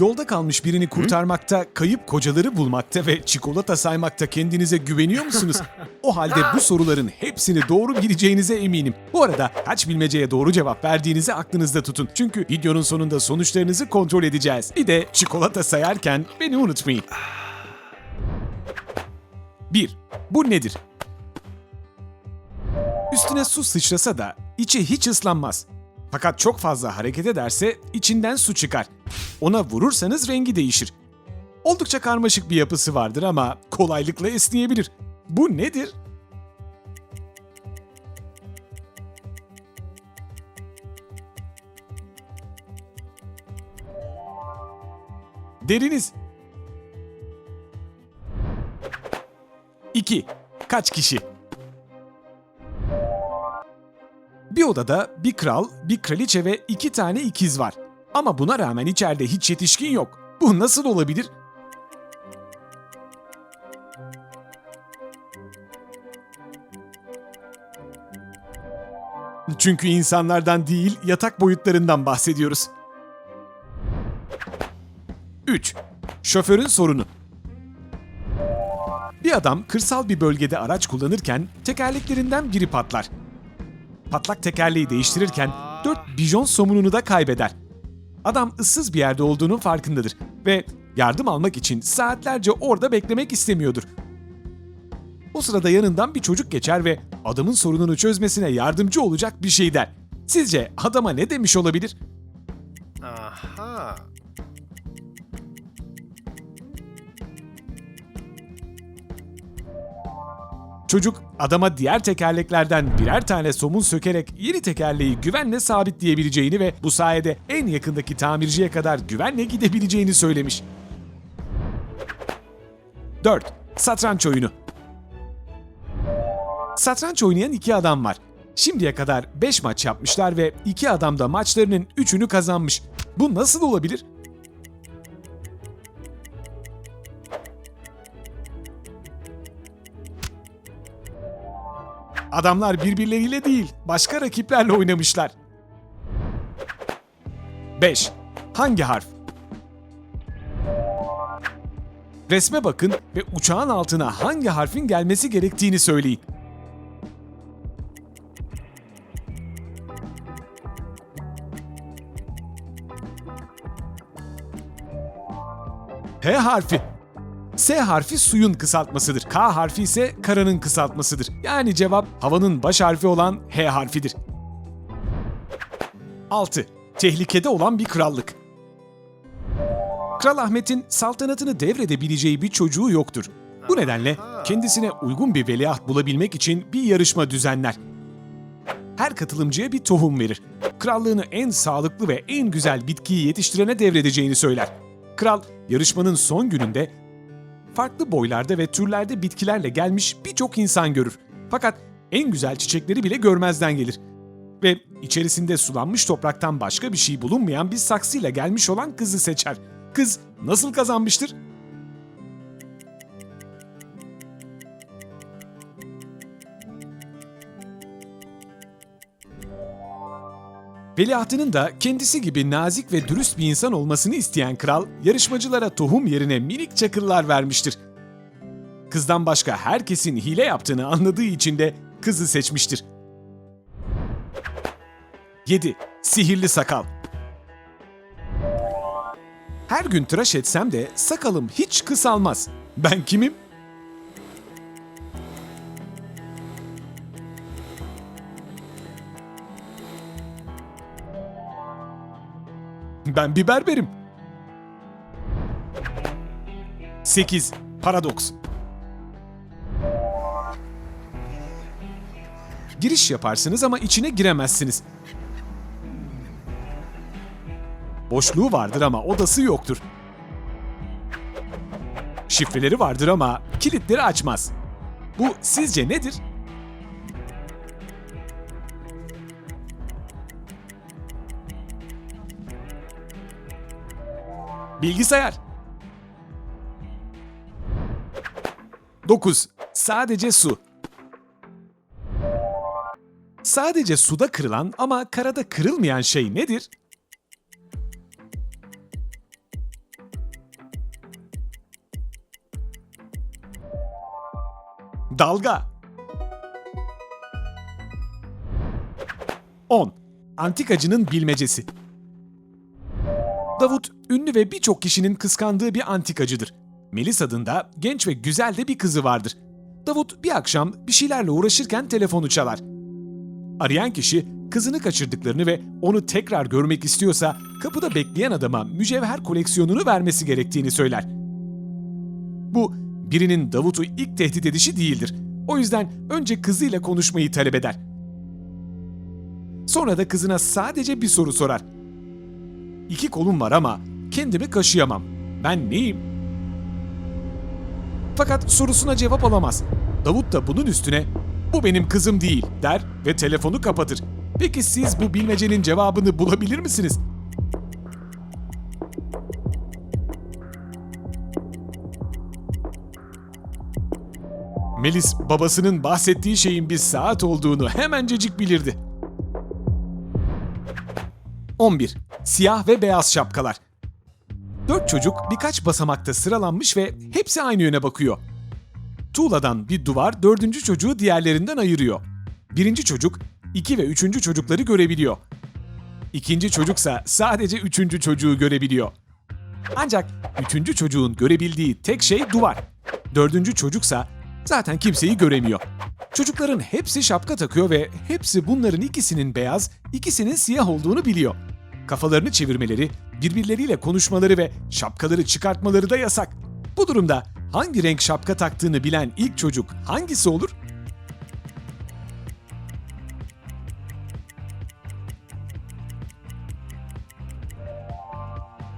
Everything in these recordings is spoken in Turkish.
Yolda kalmış birini kurtarmakta, kayıp kocaları bulmakta ve çikolata saymakta kendinize güveniyor musunuz? O halde bu soruların hepsini doğru bileceğinize eminim. Bu arada kaç bilmeceye doğru cevap verdiğinizi aklınızda tutun. Çünkü videonun sonunda sonuçlarınızı kontrol edeceğiz. Bir de çikolata sayarken beni unutmayın. 1. Bu nedir? Üstüne su sıçrasa da içi hiç ıslanmaz. Fakat çok fazla hareket ederse içinden su çıkar. Ona vurursanız rengi değişir. Oldukça karmaşık bir yapısı vardır ama kolaylıkla esneyebilir. Bu nedir? Deriniz. 2. Kaç kişi? Odada bir kral, bir kraliçe ve iki tane ikiz var. Ama buna rağmen içeride hiç yetişkin yok. Bu nasıl olabilir? Çünkü insanlardan değil, yatak boyutlarından bahsediyoruz. 3. Şoförün sorunu. Bir adam kırsal bir bölgede araç kullanırken tekerleklerinden biri patlar. Patlak tekerleği değiştirirken dört bijon somununu da kaybeder. Adam ıssız bir yerde olduğunun farkındadır ve yardım almak için saatlerce orada beklemek istemiyordur. O sırada yanından bir çocuk geçer ve adamın sorununu çözmesine yardımcı olacak bir şey der. Sizce adama ne demiş olabilir? Aha. Çocuk adama diğer tekerleklerden birer tane somun sökerek yeni tekerleği güvenle sabitleyebileceğini ve bu sayede en yakındaki tamirciye kadar güvenle gidebileceğini söylemiş. 4. Satranç oyunu. Satranç oynayan iki adam var. Şimdiye kadar 5 maç yapmışlar ve iki adam da maçlarının 3'ünü kazanmış. Bu nasıl olabilir? Adamlar birbirleriyle değil, başka rakiplerle oynamışlar. 5. Hangi harf? Resme bakın ve uçağın altına hangi harfin gelmesi gerektiğini söyleyin. H harfi. S harfi suyun kısaltmasıdır. K harfi ise karanın kısaltmasıdır. Yani cevap havanın baş harfi olan H harfidir. 6. Tehlikede olan bir krallık. Kral Ahmet'in saltanatını devredebileceği bir çocuğu yoktur. Bu nedenle kendisine uygun bir veliaht bulabilmek için bir yarışma düzenler. Her katılımcıya bir tohum verir. Krallığını en sağlıklı ve en güzel bitkiyi yetiştirene devredeceğini söyler. Kral yarışmanın son gününde farklı boylarda ve türlerde bitkilerle gelmiş birçok insan görür. Fakat en güzel çiçekleri bile görmezden gelir. Ve içerisinde sulanmış topraktan başka bir şey bulunmayan bir saksıyla gelmiş olan kızı seçer. Kız nasıl kazanmıştır? Veliahtının da kendisi gibi nazik ve dürüst bir insan olmasını isteyen kral, yarışmacılara tohum yerine minik çakıllar vermiştir. Kızdan başka herkesin hile yaptığını anladığı için de kızı seçmiştir. 7. Sihirli sakal Her gün tıraş etsem de sakalım hiç kısalmaz. Ben kimim? Ben bir berberim. 8. Paradoks Giriş yaparsınız ama içine giremezsiniz. Boşluğu vardır ama odası yoktur. Şifreleri vardır ama kilitleri açmaz. Bu sizce nedir? Bilgisayar. 9. Sadece su. Sadece suda kırılan ama karada kırılmayan şey nedir? Dalga. 10. Antikacının bilmecesi. Davut ünlü ve birçok kişinin kıskandığı bir antikacıdır. Melis adında genç ve güzel de bir kızı vardır. Davut bir akşam bir şeylerle uğraşırken telefonu çalar. Arayan kişi kızını kaçırdıklarını ve onu tekrar görmek istiyorsa kapıda bekleyen adama mücevher koleksiyonunu vermesi gerektiğini söyler. Bu birinin Davut'u ilk tehdit edişi değildir. O yüzden önce kızıyla konuşmayı talep eder. Sonra da kızına sadece bir soru sorar. İki kolum var ama kendimi kaşıyamam. Ben neyim? Fakat sorusuna cevap alamaz. Davut da bunun üstüne bu benim kızım değil der ve telefonu kapatır. Peki siz bu bilmecenin cevabını bulabilir misiniz? Melis babasının bahsettiği şeyin bir saat olduğunu hemencecik bilirdi. 11. Siyah ve beyaz şapkalar. Dört çocuk birkaç basamakta sıralanmış ve hepsi aynı yöne bakıyor. Tuğladan bir duvar dördüncü çocuğu diğerlerinden ayırıyor. Birinci çocuk iki ve üçüncü çocukları görebiliyor. İkinci çocuksa sadece üçüncü çocuğu görebiliyor. Ancak üçüncü çocuğun görebildiği tek şey duvar. Dördüncü çocuksa zaten kimseyi göremiyor. Çocukların hepsi şapka takıyor ve hepsi bunların ikisinin beyaz, ikisinin siyah olduğunu biliyor. Kafalarını çevirmeleri, birbirleriyle konuşmaları ve şapkaları çıkartmaları da yasak. Bu durumda hangi renk şapka taktığını bilen ilk çocuk hangisi olur?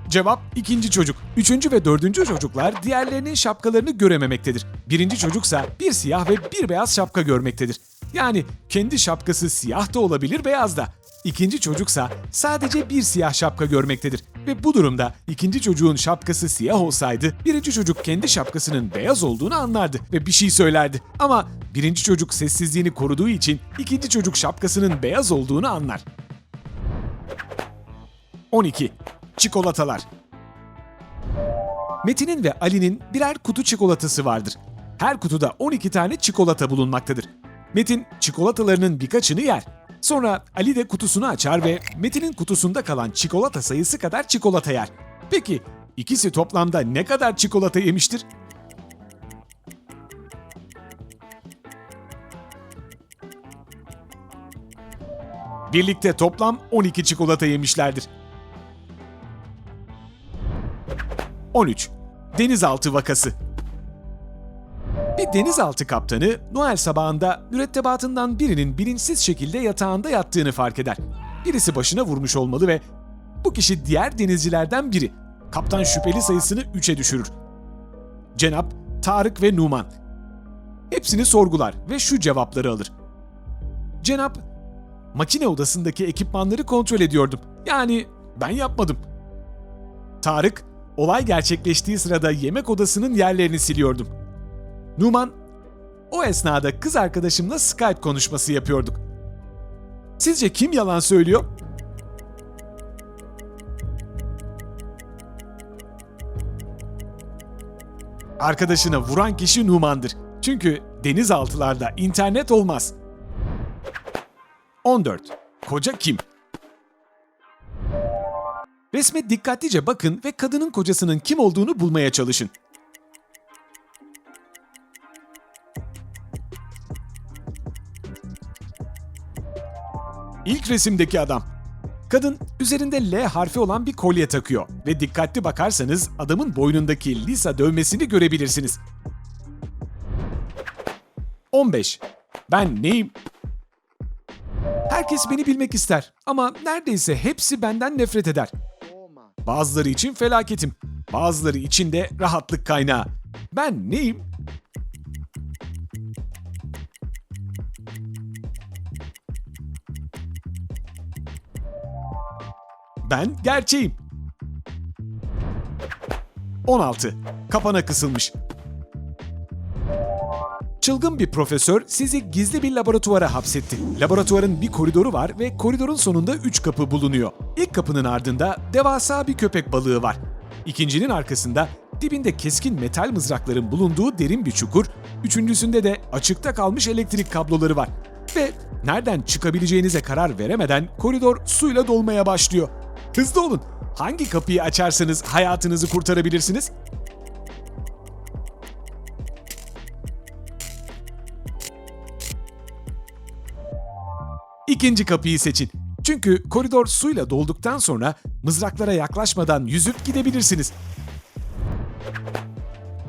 Cevap ikinci çocuk. Üçüncü ve dördüncü çocuklar diğerlerinin şapkalarını görememektedir. Birinci çocuksa bir siyah ve bir beyaz şapka görmektedir. Yani kendi şapkası siyah da olabilir beyaz da. İkinci çocuksa sadece bir siyah şapka görmektedir. Ve bu durumda ikinci çocuğun şapkası siyah olsaydı birinci çocuk kendi şapkasının beyaz olduğunu anlardı ve bir şey söylerdi. Ama birinci çocuk sessizliğini koruduğu için ikinci çocuk şapkasının beyaz olduğunu anlar. 12. Çikolatalar Metin'in ve Ali'nin birer kutu çikolatası vardır. Her kutuda 12 tane çikolata bulunmaktadır. Metin çikolatalarının birkaçını yer. Sonra Ali de kutusunu açar ve Metin'in kutusunda kalan çikolata sayısı kadar çikolata yer. Peki ikisi toplamda ne kadar çikolata yemiştir? Birlikte toplam 12 çikolata yemişlerdir. 13. Denizaltı vakası. Denizaltı kaptanı Noel sabahında mürettebatından birinin bilinçsiz şekilde yatağında yattığını fark eder. Birisi başına vurmuş olmalı ve bu kişi diğer denizcilerden biri. Kaptan şüpheli sayısını 3'e düşürür. Cenap, Tarık ve Numan. Hepsini sorgular ve şu cevapları alır. Cenap, makine odasındaki ekipmanları kontrol ediyordum. Yani ben yapmadım. Tarık, olay gerçekleştiği sırada yemek odasının yerlerini siliyordum. Numan, o esnada kız arkadaşımla Skype konuşması yapıyorduk. Sizce kim yalan söylüyor? Arkadaşına vuran kişi Numan'dır. Çünkü denizaltılarda internet olmaz. 14. Koca kim? Resme dikkatlice bakın ve kadının kocasının kim olduğunu bulmaya çalışın. İlk resimdeki adam. Kadın üzerinde L harfi olan bir kolye takıyor ve dikkatli bakarsanız adamın boynundaki Lisa dövmesini görebilirsiniz. 15. Ben neyim? Herkes beni bilmek ister ama neredeyse hepsi benden nefret eder. Bazıları için felaketim, bazıları için de rahatlık kaynağı. Ben neyim? Ben gerçeğim. 16. Kapana kısılmış. Çılgın bir profesör sizi gizli bir laboratuvara hapsetti. Laboratuvarın bir koridoru var ve koridorun sonunda 3 kapı bulunuyor. İlk kapının ardında devasa bir köpek balığı var. İkincinin arkasında dibinde keskin metal mızrakların bulunduğu derin bir çukur, üçüncüsünde de açıkta kalmış elektrik kabloları var. Ve nereden çıkabileceğinize karar veremeden koridor suyla dolmaya başlıyor. Hızlı olun. Hangi kapıyı açarsanız hayatınızı kurtarabilirsiniz? İkinci kapıyı seçin. Çünkü koridor suyla dolduktan sonra mızraklara yaklaşmadan yüzüp gidebilirsiniz.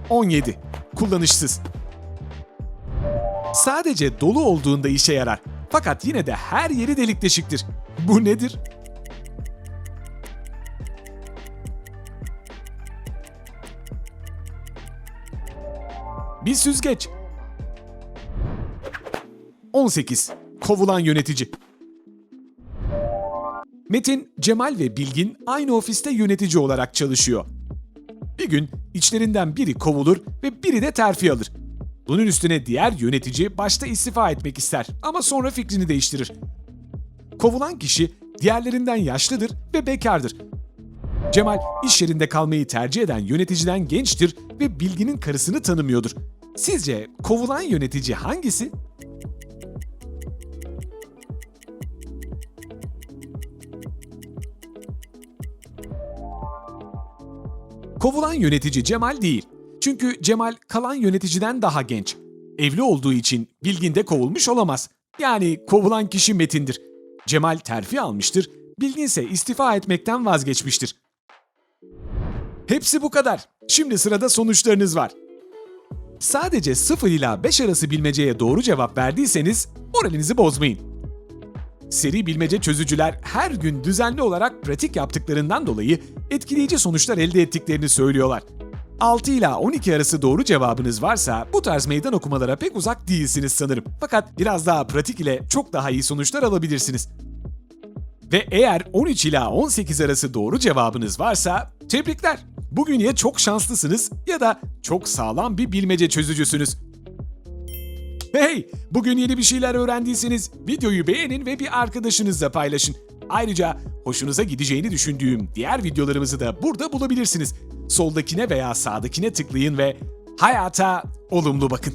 17. Kullanışsız. Sadece dolu olduğunda işe yarar. Fakat yine de her yeri delik deşiktir. Bu nedir? Bir süzgeç. 18. Kovulan yönetici. Metin, Cemal ve Bilgin aynı ofiste yönetici olarak çalışıyor. Bir gün içlerinden biri kovulur ve biri de terfi alır. Bunun üstüne diğer yönetici başta istifa etmek ister ama sonra fikrini değiştirir. Kovulan kişi diğerlerinden yaşlıdır ve bekardır. Cemal iş yerinde kalmayı tercih eden yöneticiden gençtir ve Bilgin'in karısını tanımıyordur. Sizce kovulan yönetici hangisi? Kovulan yönetici Cemal değil. Çünkü Cemal kalan yöneticiden daha genç. Evli olduğu için Bilgin de kovulmuş olamaz. Yani kovulan kişi Metin'dir. Cemal terfi almıştır, Bilgin ise istifa etmekten vazgeçmiştir. Hepsi bu kadar. Şimdi sırada sonuçlarınız var. Sadece 0 ila 5 arası bilmeceye doğru cevap verdiyseniz moralinizi bozmayın. Seri bilmece çözücüler her gün düzenli olarak pratik yaptıklarından dolayı etkileyici sonuçlar elde ettiklerini söylüyorlar. 6 ila 12 arası doğru cevabınız varsa bu tarz meydan okumalara pek uzak değilsiniz sanırım. Fakat biraz daha pratik ile çok daha iyi sonuçlar alabilirsiniz. Ve eğer 13 ila 18 arası doğru cevabınız varsa tebrikler. Bugün ya çok şanslısınız ya da çok sağlam bir bilmece çözücüsünüz. Hey! Bugün yeni bir şeyler öğrendiyseniz videoyu beğenin ve bir arkadaşınızla paylaşın. Ayrıca hoşunuza gideceğini düşündüğüm diğer videolarımızı da burada bulabilirsiniz. Soldakine veya sağdakine tıklayın ve hayata olumlu bakın.